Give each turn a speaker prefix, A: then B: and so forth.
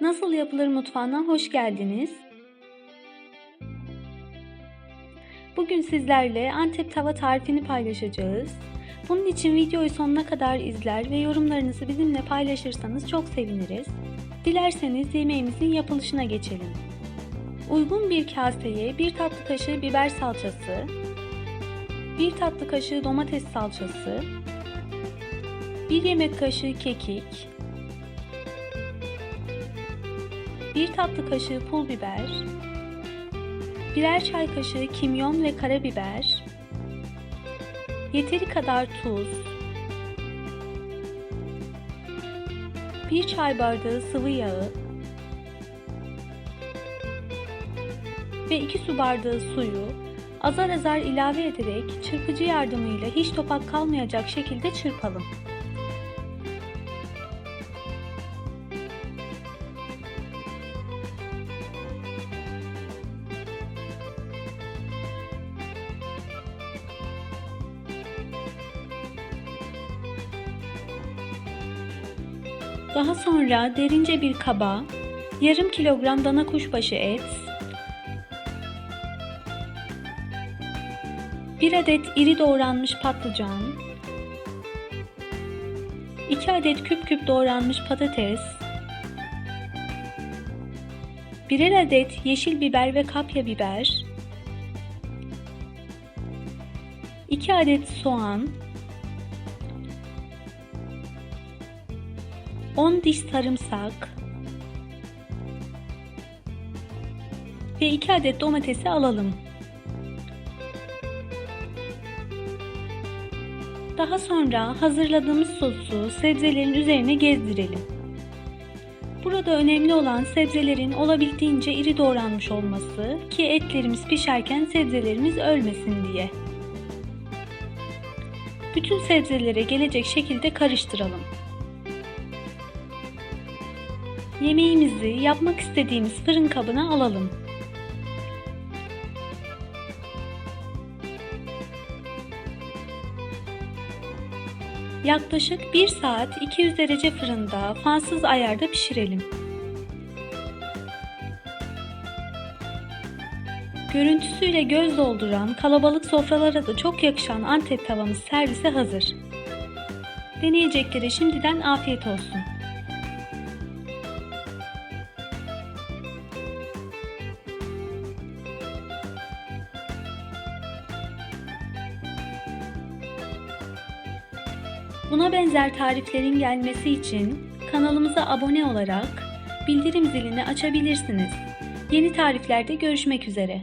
A: Nasıl yapılır mutfağına hoş geldiniz. Bugün sizlerle Antep tava tarifini paylaşacağız. Bunun için videoyu sonuna kadar izler ve yorumlarınızı bizimle paylaşırsanız çok seviniriz. Dilerseniz yemeğimizin yapılışına geçelim. Uygun bir kaseye 1 tatlı kaşığı biber salçası, 1 tatlı kaşığı domates salçası, 1 yemek kaşığı kekik, 1 tatlı kaşığı pul biber, birer çay kaşığı kimyon ve karabiber, yeteri kadar tuz, 1 çay bardağı sıvı yağı ve 2 su bardağı suyu azar azar ilave ederek çırpıcı yardımıyla hiç topak kalmayacak şekilde çırpalım. Daha sonra derince bir kaba yarım kilogram dana kuşbaşı et, 1 adet iri doğranmış patlıcan, 2 adet küp küp doğranmış patates, 1 adet yeşil biber ve kapya biber, 2 adet soğan, 10 diş sarımsak ve 2 adet domatesi alalım. Daha sonra hazırladığımız sosu sebzelerin üzerine gezdirelim. Burada önemli olan sebzelerin olabildiğince iri doğranmış olması ki etlerimiz pişerken sebzelerimiz ölmesin diye. Bütün sebzelere gelecek şekilde karıştıralım. Yemeğimizi yapmak istediğimiz fırın kabına alalım. Yaklaşık 1 saat 200 derece fırında fansız ayarda pişirelim. Görüntüsüyle göz dolduran, kalabalık sofralara da çok yakışan Antep tavamız servise hazır. Deneyeceklere şimdiden afiyet olsun. Buna benzer tariflerin gelmesi için kanalımıza abone olarak bildirim zilini açabilirsiniz. Yeni tariflerde görüşmek üzere.